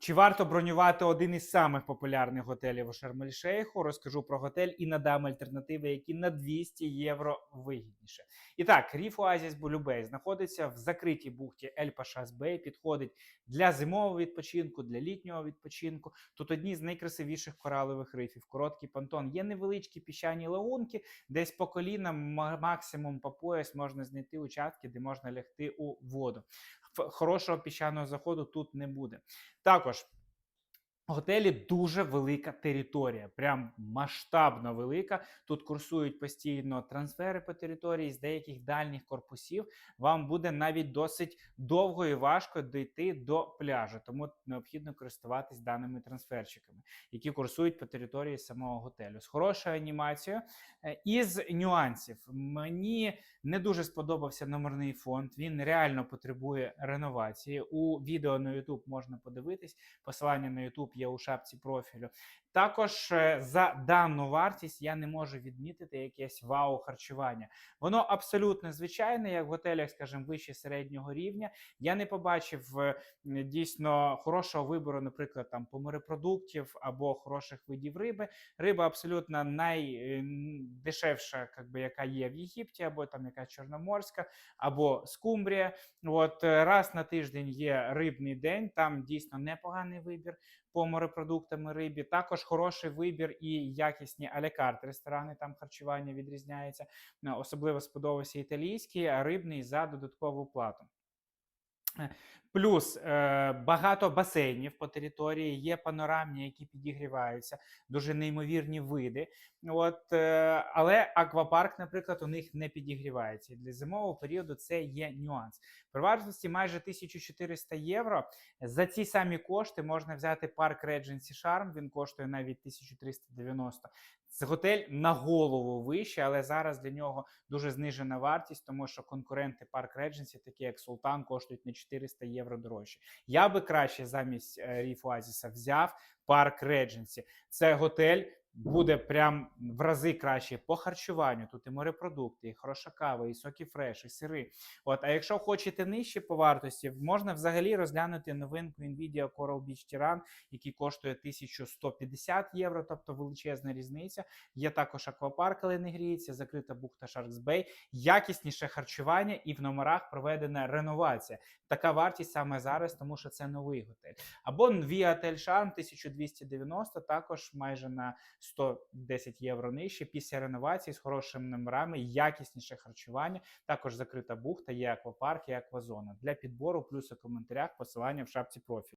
Чи варто бронювати один із самих популярних готелів у Шарм-ель-Шейху? Розкажу про готель і надам альтернативи, які на 200 євро вигідніше. І так, Ріф Оазіс Болюбей знаходиться в закритій бухті Ель Пашас Бей. Підходить для зимового відпочинку, для літнього відпочинку. Тут одні з найкрасивіших коралових рифів. Короткий понтон. Є невеличкі піщані лагунки, десь по коліна, ма- максимум по пояс можна знайти участки, де можна лягти у воду. Хорошого піщаного заходу тут не буде. Також готелі дуже велика територія, прям масштабно велика. Тут курсують постійно трансфери по території з деяких дальніх корпусів. Вам буде навіть досить довго і важко дійти до пляжу, тому необхідно користуватись даними трансферчиками, які курсують по території самого готелю. З хорошою анімацією. Е, Із нюансів мені не дуже сподобався номерний фонд. Він реально потребує реновації. У відео на YouTube можна подивитись. Посилання на YouTube є у шапці профілю. Також е, за дану вартість я не можу відмітити якесь вау харчування. Воно абсолютно звичайне, як в готелях, скажімо, вище середнього рівня. Я не побачив е, дійсно хорошого вибору, наприклад, там по морепродуктів або хороших видів риби. Риба абсолютно найдешевша, как би, яка є в Єгипті, або там якась чорноморська, або скумбрія. От е, раз на тиждень є рибний день, там дійсно непоганий вибір по морепродуктам і рибі. Також хороший вибір і якісні алякарт ресторани. Там харчування відрізняється. Е, Особливо сподобався італійський, а рибний за додаткову плату. Е, Плюс е, багато басейнів по території, є панорамні, які підігріваються, дуже неймовірні види. От, е, але аквапарк, наприклад, у них не підігрівається. Для зимового періоду це є нюанс. При вартості майже 1400 євро. За ці самі кошти можна взяти парк Regency Charm, він коштує навіть 1390. Це готель на голову вище, але зараз для нього дуже знижена вартість, тому що конкуренти парк Редженсі, такі як Султан, коштують на 400 євро дорожче. Я би краще замість е, Ріф Оазіса взяв парк Редженсі. Це готель. Буде прям в рази краще по харчуванню. Тут і морепродукти, і хороша кава, і соки фреш, і сири. От, а якщо хочете нижче по вартості, можна взагалі розглянути новинку Nvidia Coral Beach Tiran, який коштує 1150 євро, тобто величезна різниця. Є також аквапарк, але не гріється, закрита бухта Sharks Bay, якісніше харчування і в номерах проведена реновація. Така вартість саме зараз, тому що це новий готель. Або Via Hotel Charm 1290, також майже на 110 євро нижче після реновації з хорошими номерами, якісніше харчування. Також закрита бухта, є аквапарк і аквазона. Для підбору плюс у коментарях посилання в шапці профілю.